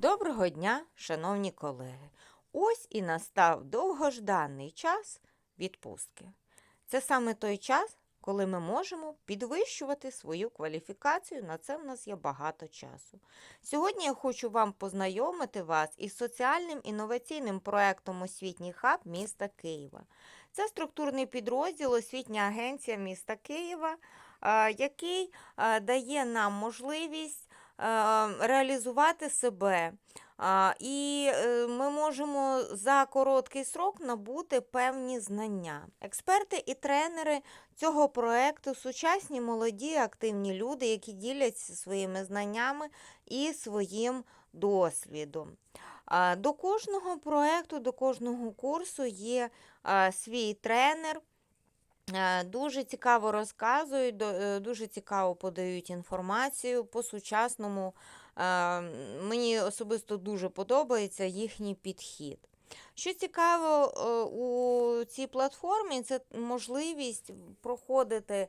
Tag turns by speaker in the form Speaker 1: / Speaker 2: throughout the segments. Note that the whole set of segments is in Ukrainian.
Speaker 1: Доброго дня, шановні колеги! Ось і настав довгожданий час відпустки. Це саме той час, коли ми можемо підвищувати свою кваліфікацію. На це в нас є багато часу. Сьогодні я хочу вам познайомити вас із соціальним інноваційним проєктом Освітній хаб міста Києва. Це структурний підрозділ Освітня агенція міста Києва, який дає нам можливість реалізувати себе. І е, ми можемо за короткий срок набути певні знання. Експерти і тренери цього проекту сучасні молоді активні люди, які діляться своїми знаннями і своїм досвідом. До кожного проекту, до кожного курсу є свій тренер. Е, Дуже цікаво розказують, е, дуже цікаво подають інформацію по сучасному. Е, Мені особисто дуже подобається їхній підхід. Що цікаво у цій платформі, це можливість проходити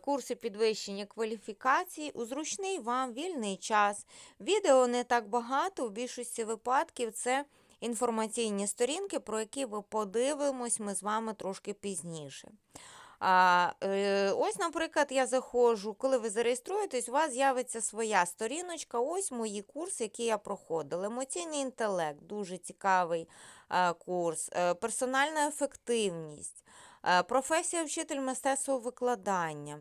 Speaker 1: курси підвищення кваліфікації у зручний вам вільний час. Відео не так багато, в більшості випадків це інформаційні сторінки, про які ви подивимось ми з вами трошки пізніше. А, е, ось, наприклад, я заходжу, коли ви зареєструєтесь, у вас з'явиться своя сторіночка. Ось мої курси, які я проходила. Емоційний інтелект дуже цікавий е, курс, е, персональна ефективність, професія вчитель мистецтва викладання.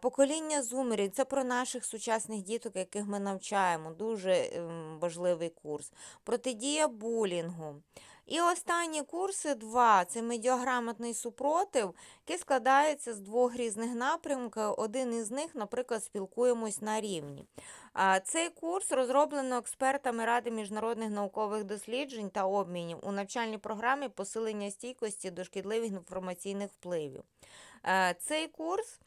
Speaker 1: Покоління зумерів це про наших сучасних діток, яких ми навчаємо. Дуже ем, важливий курс. Протидія булінгу. І останні курси два це медіаграмотний супротив, який складається з двох різних напрямків. Один із них, наприклад, спілкуємось на рівні. Цей курс розроблено експертами Ради міжнародних наукових досліджень та обмінів у навчальній програмі посилення стійкості до шкідливих інформаційних впливів. Цей курс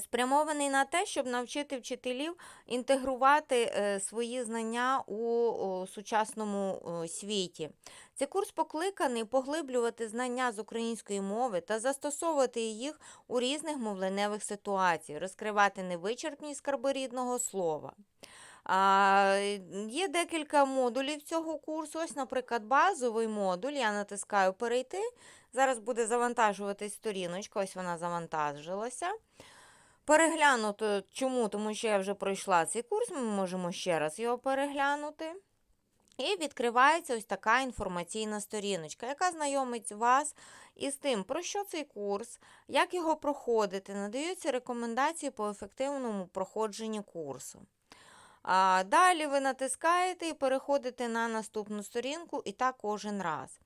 Speaker 1: спрямований на те, щоб навчити вчителів інтегрувати е, свої знання у сучасному світі. Цей курс покликаний поглиблювати знання з української мови та застосовувати їх у різних мовленевих ситуаціях, розкривати невичерпні скарби рідного слова. А, є декілька модулів цього курсу. Ось, наприклад, базовий модуль. Я натискаю перейти. Зараз буде завантажуватись сторіночка, ось вона завантажилася. Переглянути чому? Тому що я вже пройшла цей курс, ми можемо ще раз його переглянути. І відкривається ось така інформаційна сторіночка, яка знайомить вас із тим, про що цей курс, як його проходити, надаються рекомендації по ефективному проходженню курсу. А, Далі ви натискаєте і переходите на наступну сторінку, і так кожен раз.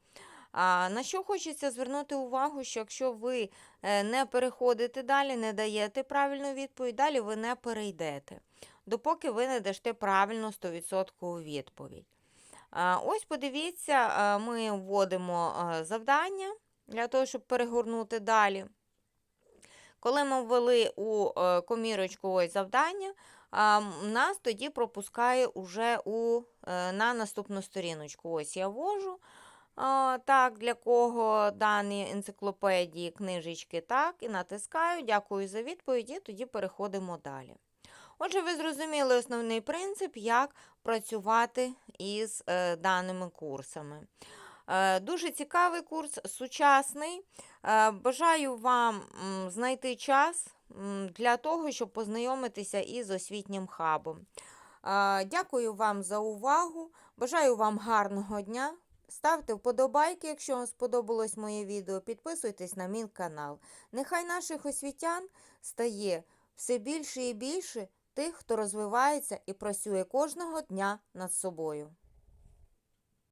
Speaker 1: А, На що хочеться звернути увагу, що якщо ви е, не переходите далі, не даєте правильну відповідь, далі ви не перейдете, допоки ви не дасте правильну 100% відповідь. Ось подивіться, ми вводимо завдання для того, щоб перегорнути далі. Коли ми ввели у е, комірочку ось завдання, нас тоді пропускає уже у, е, на наступну сторіночку. Ось я ввожу. Так, для кого дані енциклопедії, книжечки, так, і натискаю, дякую за відповідь, і тоді переходимо далі. Отже, ви зрозуміли основний принцип, як працювати із е, даними курсами. Е, Дуже цікавий курс, сучасний. Е, Бажаю вам знайти час для того, щоб познайомитися із освітнім хабом. Дякую вам за увагу. Бажаю вам гарного дня. Ставте вподобайки, якщо вам сподобалось моє відео. Підписуйтесь на мій канал. Нехай наших освітян стає все більше і більше тих, хто розвивається і працює кожного дня над собою.